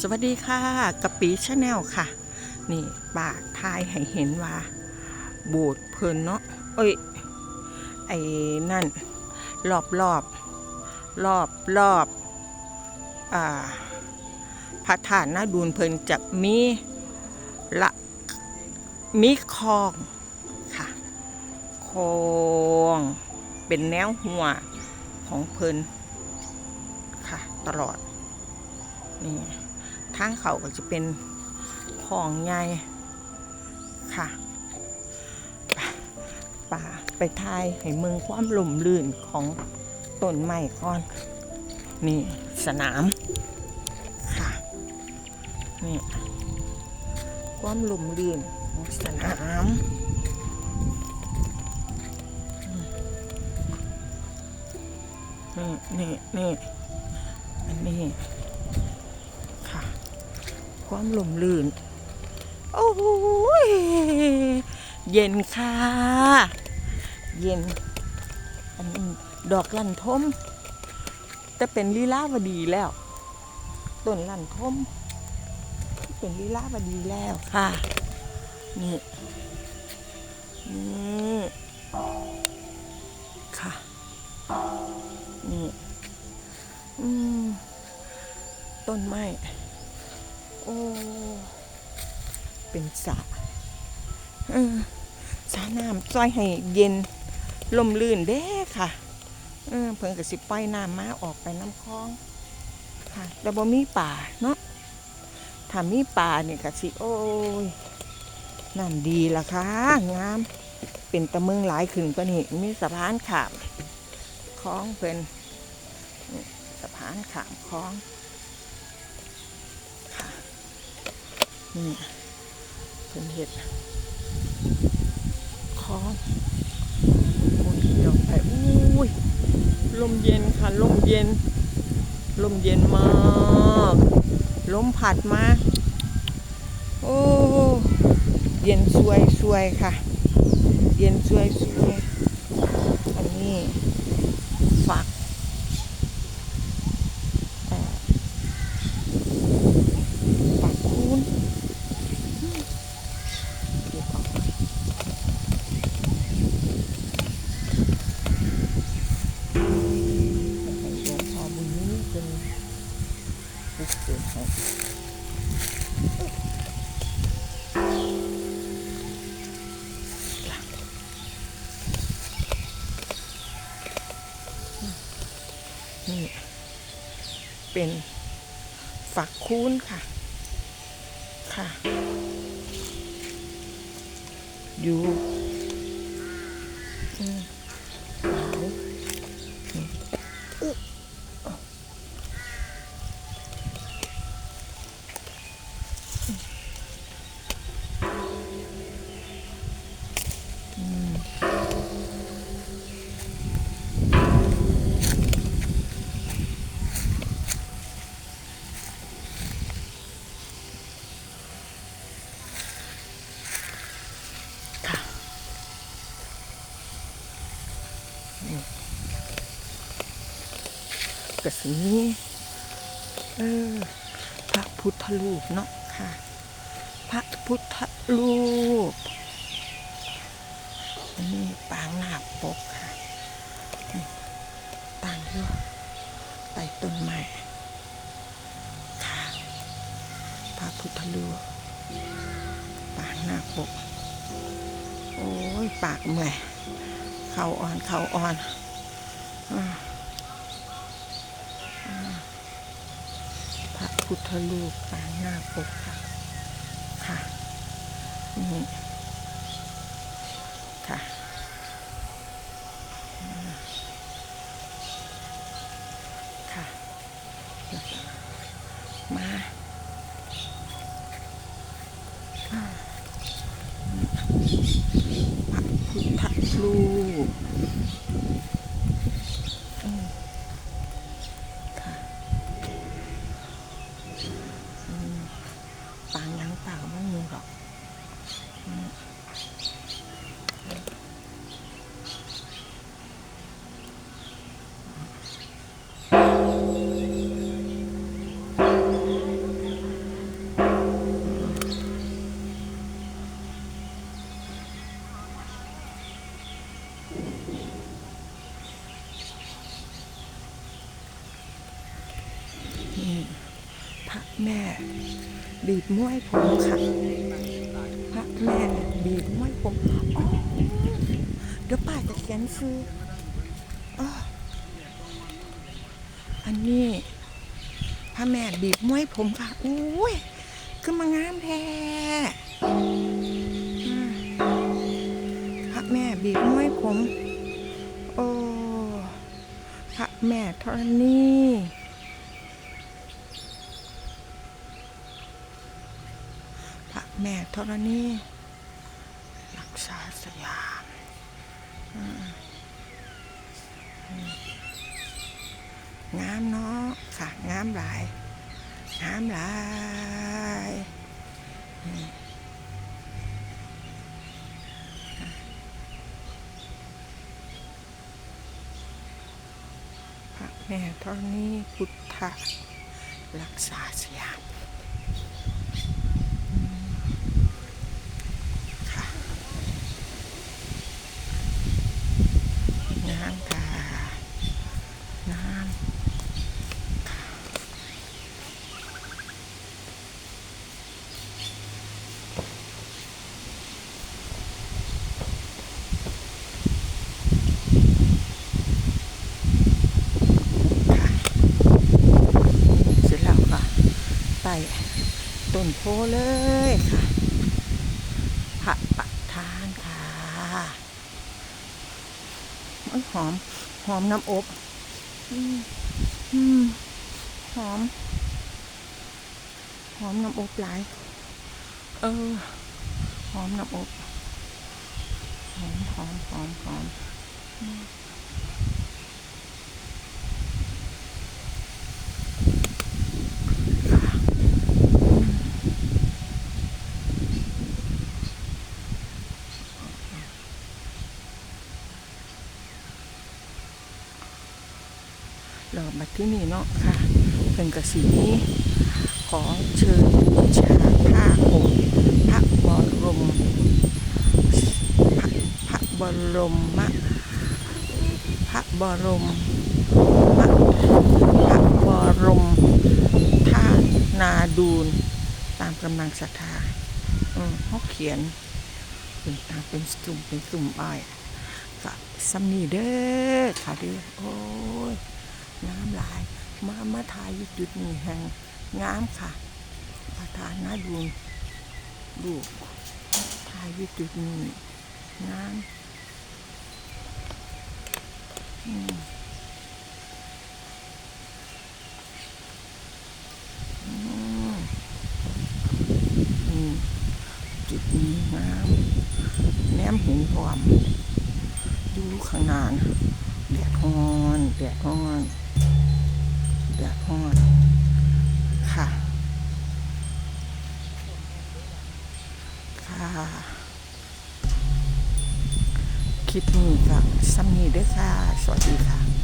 สวัสดีค่ะกะปีชาแนลค่ะ นี่ปากทายให้เห็นว่าโบูดเพลินเนาะเอ้ยไอ้นั่นรอบรอบรอบรอบอ่าพระธาตุนาดูนเพลินจะมีละมีคลองค่ะคลองเป็นแนวหัวของเพลินค่ะ ตลอดนี่ ทางเขาก็จะเป็นของใหญ่ค่ะป่าไปทายให้เมืองความหล่มลื่นของต้นไม้ก่อน นี่สนามค่ะนี่ความหล่มลื่นของสนามนี่นี่นี่อันนี้ ความหลมลื่น โอ้ยเย็นค่ะ เย็น อันนี้ดอกลันทมแต่เป็นลีลาวดีแล้วต้นลันทมเป็นลีลาวดีแล้วค่ะนี่นี่ค่ะนี่อืมต้นไม้ โอ้ เป็นสระสระน้ำซอยให้เย็นลมลื่นเด้ค่ะเออเพิ่งกับสิปล่อยน้ำมาออกไปน้ำคลอง ค่ะแต่บ่มีป่าเนาะถ้ามีป่าเนี่ยก็สิโอ้ยน้ำดีละค่ะ งาม เป็นตะเมืองหลายขึ้นกว่านี้มีสะพานขามคลองเป็นนี่สะพานขามคลอง ค่ะ นี่เป็นเห็ดคองคนเดียวไปอุ้ยลมเย็นค่ะ ลมเย็น ลมเย็นมากลมผัดมา โอ้ เย็นสวยสวยค่ะ เย็นสวยสวย นี่ เป็นฝักคูนค่ะ ค่ะ อยู่ กระสีเออพระพุทธรูปเนาะค่ะ พระพุทธรูปอันนี้ปางนาปกค่ะนี่ตั้งอยู่ใต้ต้นไม้ค่ะ พระพุทธรูปปางนาปก โอ้ย ปากเมื่อยเข่าอ่อนเข่าอ่อนอาอ่า พุทธรูปปางนาปกค่ะ ค่ะนี่ แม่ บีบมวยผมค่ะพระแม่บีบมวยผมอ๋อเดี๋ยวป้าจะเขียนซื้ออ,อันนี้พระแม่บีบมวยผมค่ะอุ้ยขึ้นมางามแท้พระแม่บีบมวยผม โอ้พระแม่ธรณีพระ แม่ธรณีรักษาสยามงามเนาะค่ะงามหลายงามหลายพระแม่ธรณีพุทธรักษาสยามอืมค่ะ งามค่ะงามค่ะค่ะเสร็จแล้วค่ะไป ต้นโพเลยค่ะพระประธานค่ะมันหอม หอมน้ำอบอหอม หอมน้ำอบหลาย เออ หอมน้ำอบ หอมหอมหอมหอมอืมค่ะอืม เรามาที่นี่เนาะค่ะเป็นกระสีขอเชิญบูชาผ้าห่มพระบรมพระบรมมะพระบรมมะพระบรมธานาดูลตามกำลังศรัทธาเขาเขียนเป็นตามเป็นสุ่มเป็นสุ่มอ้อยก็ซัมนี่เด้อค่ะเด้อโอ้ย น้ำลาย มามาถ่ายจุดนี้แห่งงามค่ะ ประธานนะดูดูถ่ายอยู่จุดนี้งามอืมอืมจุดนี้งามแนมเห็นความดูข้างหน้านแดดฮอนแดดฮอน แดดฮ้อนค่ะ ค่ะ คลิปนี้ก็ซ้ำนี้ด้วยค่ะ สวัสดีค่ะ